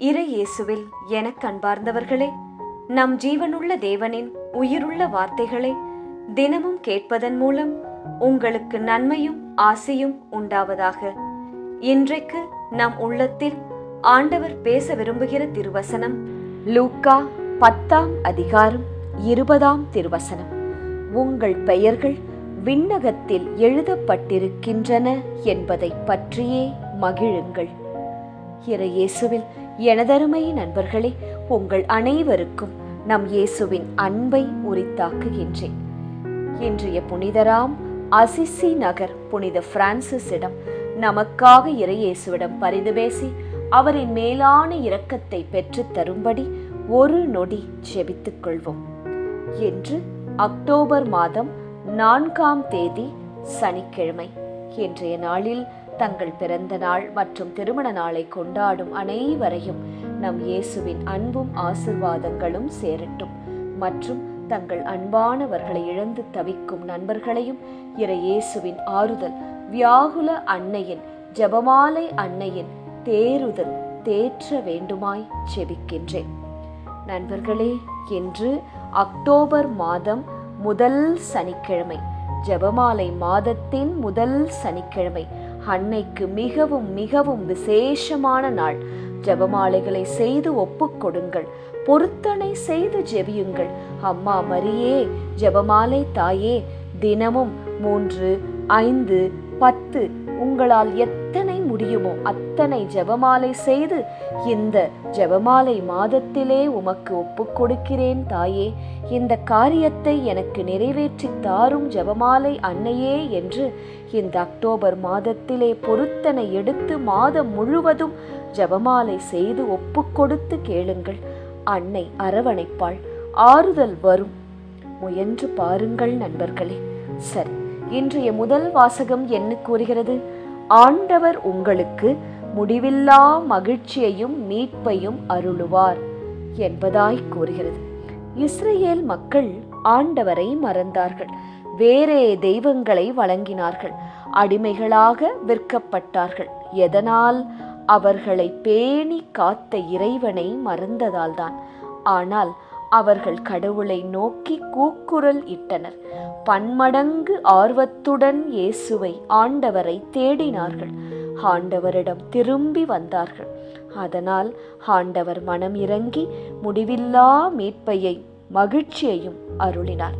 இறை இயேசுவில் எனக் கண்பார்ந்தவர்களே நம் ஜீவனுள்ள தேவனின் உயிருள்ள வார்த்தைகளை தினமும் கேட்பதன் மூலம் உங்களுக்கு நன்மையும் ஆசையும் உண்டாவதாக. இன்றைக்கு நம் உள்ளத்தில் ஆண்டவர் பேச விரும்புகிற திருவசனம் லூக்கா பத்தாம் அதிகாரம் இருபதாம் திருவசனம். உங்கள் பெயர்கள் விண்ணகத்தில் எழுதப்பட்டிருக்கின்றன என்பதை பற்றியே மகிழுங்கள். இரு இயேசுவில் எனதருமை நண்பர்களே உங்கள் அனைவருக்கும் நம் இயேசுவின் அன்பை உரித்தாக்குகின்றேன். இன்றைய புனிதராம் அசிசி நகர் புனித பிரான்சிஸிடம் நமக்காக இறையேசுவிடம் பரிந்து பேசி அவரின் மேலான இரக்கத்தை பெற்றுத் தரும்படி ஒரு நொடி ஜெபித்துக் கொள்வோம். என்று அக்டோபர் மாதம் நான்காம் தேதி சனிக்கிழமை. இன்றைய நாளில் தங்கள் பிறந்த நாள் மற்றும் திருமண நாளை கொண்டாடும் அனைவரையும் நம் இயேசுவின் அன்பும் ஆசிர்வாதங்களும் சேரட்டும். மற்றும் தங்கள் அன்பானவர்களை இழந்து தவிக்கும் நண்பர்களையும் இற இயேசுவின் ஆறுதல் வியாகுல அன்னையின் ஜெபமாலை அன்னையின் தேறுதல் தேற்ற வேண்டுமாய் செபிக்கின்றேன். நண்பர்களே இன்று அக்டோபர் மாதம் முதல் சனிக்கிழமை ஜெபமாலை மாதத்தின் முதல் சனிக்கிழமை அன்னைக்கு மிகவும் மிகவும் விசேஷமான நாள். ஜெபமாலைகளை செய்து ஒப்புக்கொடுங்கள் பொருத்தனை செய்து ஜெபியுங்கள். அம்மா மரியே ஜெபமாலை தாயே தினமும் மூன்று ஐந்து பத்து உங்களால் எத்தனை முடியுமோ அத்தனை ஜெபமாலை செய்து இந்த ஜெபமாலை மாதத்திலே உமக்கு ஒப்புக் கொடுக்கிறேன் தாயே. இந்த காரியத்தை எனக்கு நிறைவேற்றி தாரும் ஜெபமாலை அன்னையே என்று இந்த அக்டோபர் மாதத்திலே பொருத்தனை எடுத்து மாதம் முழுவதும் ஜெபமாலை செய்து ஒப்புக்கொடுத்து கேளுங்கள். அன்னை அரவணைப்பாள் ஆறுதல் வரும். முயன்று பாருங்கள் நண்பர்களே. சரி இன்றைய முதல் வாசகம் என்ன கூறுகிறது? ஆண்டவர் உங்களுக்கு முடிவில்லா மகிழ்ச்சியையும் மீட்பையும் அருளுவார் என்பதாய் கூறுகிறது. இஸ்ரேல் மக்கள் ஆண்டவரை மறந்தார்கள். வேறே தெய்வங்களை வழங்கினார்கள். அடிமைகளாக விற்கப்பட்டார்கள். எதனால்? அவர்களை பேணி காத்த இறைவனை மறந்ததால்தான். ஆனால் அவர்கள் கடவுளை நோக்கி கூக்குரல் இட்டனர். பன்மடங்கு ஆர்வத்துடன் இயேசுவை ஆண்டவரை தேடினார்கள். ஆண்டவரிடம் திரும்பி வந்தார்கள். அதனால் ஆண்டவர் மனம் இறங்கி முடிவில்லா மீட்பையை மகிழ்ச்சியையும் அருளினார்.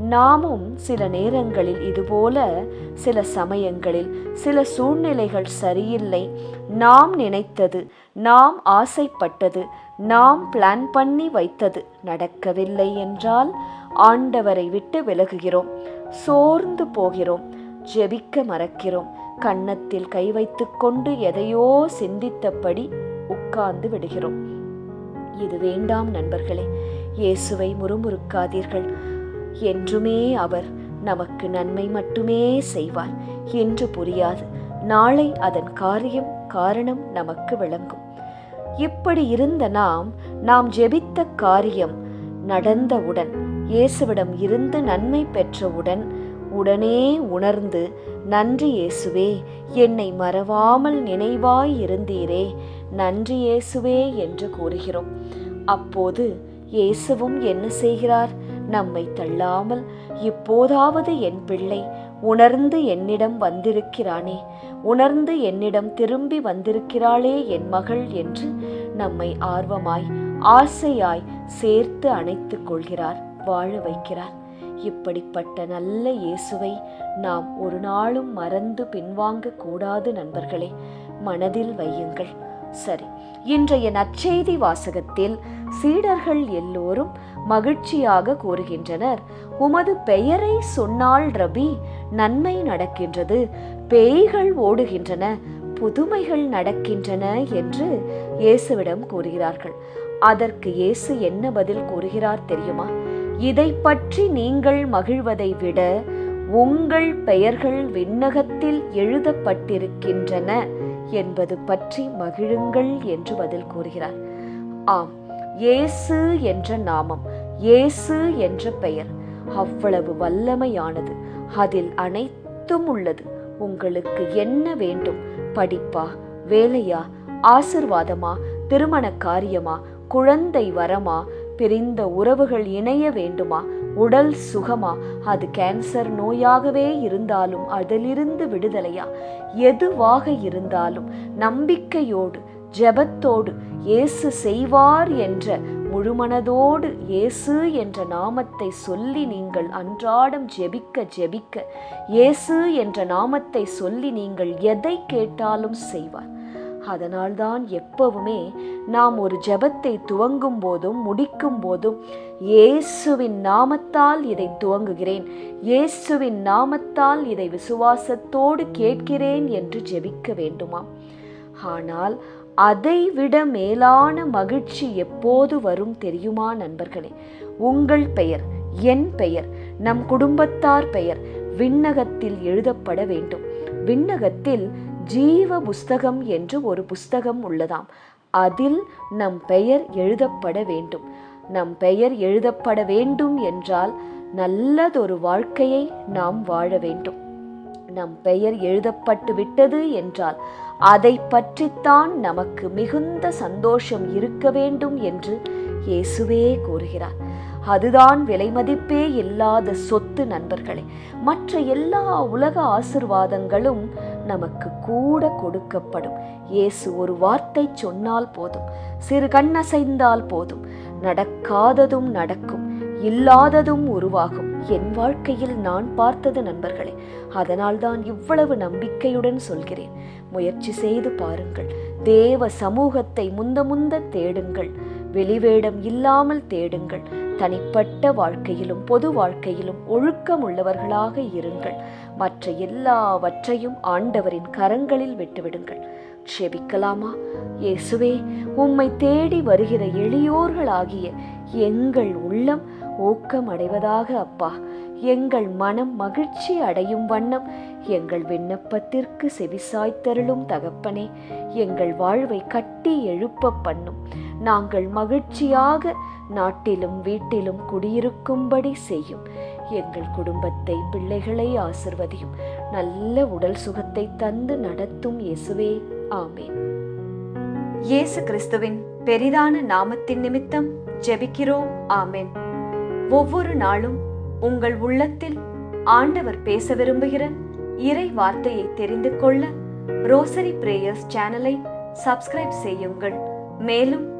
நாமும் சில நேரங்களில் இதுபோல சில சமயங்களில் சில சூழ்நிலைகள் சரியில்லை. நாம் நினைத்தது நாம் ஆசைப்பட்டது நாம் பிளான் பண்ணி வைத்தது நடக்கவில்லை என்றால் ஆண்டவரை விட்டு விலகுகிறோம். சோர்ந்து போகிறோம். ஜெபிக்க மறக்கிறோம். கன்னத்தில் கை வைத்துக்கொண்டு எதையோ சிந்தித்தபடி உட்கார்ந்து விடுகிறோம். இது வேண்டாம் நண்பர்களே. இயேசுவை முறுமுறுக்காதீர்கள். என்றுமே அவர் நமக்கு நன்மை மட்டுமே செய்வார் என்று புரியாது. நாளை அதன் காரியம் காரணம் நமக்கு விளங்கும். இப்படி இருந்த நாம் நாம் ஜெபித்த காரியம் நடந்தவுடன் இயேசுவிடம் இருந்து நன்மை பெற்றவுடன் உடனே உணர்ந்து நன்றி இயேசுவே என்னை மறவாமல் நினைவாய் இருந்தீரே நன்றி இயேசுவே என்று கூறுகிறோம். அப்போது இயேசுவும் என்ன செய்கிறார்? நம்மை தள்ளாமல் இப்போதாவது என் பிள்ளை உணர்ந்து என்னிடம் வந்திருக்கிறானே உணர்ந்து என்னிடம் திரும்பி வந்திருக்கிறாளே என் மகள் என்று நம்மை ஆர்வமாய் ஆசையாய் சேர்த்து அணைத்துக் கொள்கிறார் வாழ வைக்கிறார். இப்படிப்பட்ட நல்ல இயேசுவை நாம் ஒரு நாளும் மறந்து பின்வாங்க கூடாது நண்பர்களே மனதில் வையுங்கள். சரி இன்றைய நற்செய்தி வாசகத்தில் சீடர்கள் எல்லோரும் மகிழ்ச்சியாக கூறுகின்றனர். உமது பெயரை சொன்னால் ரபி நன்மை நடக்கின்றது. பேய்கள் ஓடுகின்றன புதுமைகள் நடக்கின்றன என்று இயேசுவிடம் கூறுகிறார்கள். அதற்கு இயேசு என்ன பதில் கூறுகிறார் தெரியுமா? இதை பற்றி நீங்கள் மகிழ்வதை விட உங்கள் பெயர்கள் விண்ணகத்தில் எழுதப்பட்டிருக்கின்றன. என்பது பற்றி மகிழுங்கள் என்று பதில் கூறுகிறார். ஆம் இயேசு என்ற நாமம் இயேசு என்ற பெயர் அவ்வளவு வல்லமையானது. அதில் அனைத்தும் உள்ளது. உங்களுக்கு என்ன வேண்டும்? படிப்பா? வேலையா? ஆசிர்வாதமா? திருமண காரியமா? குழந்தை வரமா? பிரிந்த உறவுகள் இணைய வேண்டுமா? உடல் சுகமா? அது கேன்சர் நோயாகவே இருந்தாலும் அதிலிருந்து விடுதலையா? எதுவாக இருந்தாலும் நம்பிக்கையோடு ஜெபத்தோடு இயேசு செய்வார் என்ற முழுமனதோடு இயேசு என்ற நாமத்தை சொல்லி நீங்கள் அன்றாடம் ஜெபிக்க ஜெபிக்க இயேசு என்ற நாமத்தை சொல்லி நீங்கள் எதை கேட்டாலும் செய்வார். அதனால்தான் எப்பவுமே நாம் ஒரு ஜெபத்தை துவங்கும் போதும் முடிக்கும் போதும் இயேசுவின் நாமத்தால் இதை துவங்குகிறேன் இயேசுவின் நாமத்தால் இதை விசுவாசத்தோடு கேட்கிறேன் என்று ஜெபிக்க வேண்டுமாம். ஆனால் அதைவிட மேலான மகிழ்ச்சி எப்போது வரும் தெரியுமா நண்பர்களே? உங்கள் பெயர் என் பெயர் நம் குடும்பத்தார் பெயர் விண்ணகத்தில் எழுதப்பட வேண்டும். விண்ணகத்தில் ஜீவ புஸ்தகம் என்று ஒரு புஸ்தகம் உள்ளதாம். அதில் நம் பெயர் எழுதப்பட வேண்டும். நம் பெயர் எழுதப்பட வேண்டும் என்றால் நல்லதொரு வாழ்க்கையை நாம் வாழ வேண்டும். நம் பெயர் எழுதப்பட்டு விட்டது என்றால் அதை பற்றித்தான் நமக்கு மிகுந்த சந்தோஷம் இருக்க வேண்டும் என்று இயேசுவே கூறுகிறார். அதுதான் விலைமதிப்பே இல்லாத சொத்து நண்பர்களே. மற்ற எல்லா உலக ஆசிர்வாதங்களும் நமக்கு கூட கொடுக்கப்படும். இயேசு ஒரு வார்த்தை சொன்னால் போதும் சிறு கண்ணசைந்தால் போதும் நடக்காததும் நடக்கும் இல்லாததும் உருவாகும். என் வாழ்க்கையில் நான் பார்த்தது நண்பர்களே அதனால்தான் இவ்வளவு நம்பிக்கையுடன் சொல்கிறேன். முயற்சி செய்து பாருங்கள் தேவ சமூகத்தை முந்த முந்த தேடுங்கள். வெளிவேடம் இல்லாமல் தேடுங்கள். தனிப்பட்ட வாழ்க்கையிலும் பொது வாழ்க்கையிலும் ஒழுக்கம் உள்ளவர்களாக இருங்கள். மற்ற எல்லாவற்றையும் ஆண்டவரின் கரங்களில் விட்டுவிடுங்கள். க்ஷெபிக்கலாமா? இயேசுவே உம்மை தேடி வருகிற எளியோர்களாகிய எங்கள் உள்ளம் ஊக்கம் அடைவதாக அப்பா. எங்கள் மனம் மகிழ்ச்சி அடையும் வண்ணம் எங்கள் விண்ணப்பத்திற்கு செவிசாய்த்தருளும் தகப்பனே. எங்கள் வாழ்வை கட்டி எழுப்ப பண்ணும். நாங்கள் மகிழ்ச்சியாக நாட்டிலும் வீட்டிலும் குடியிருக்கும்படி செய்யும். எங்கள் குடும்பத்தை பிள்ளைகளை ஆசிர்வதியும். நல்ல உடல் சுகத்தை தந்து நடத்தும் இயேசுவே. ஆமேன். இயேசு கிறிஸ்துவின் பெரிதான நாமத்தின் நிமித்தம் ஜெபிக்கிறோம். ஆமேன். ஒவ்வொரு நாளும் உங்கள் உள்ளத்தில் ஆண்டவர் பேச விரும்புகிற இறை வார்த்தையை தெரிந்து கொள்ள ரோசரி பிரேயர்ஸ் சேனலை சப்ஸ்கிரைப் செய்யுங்கள். மேலும்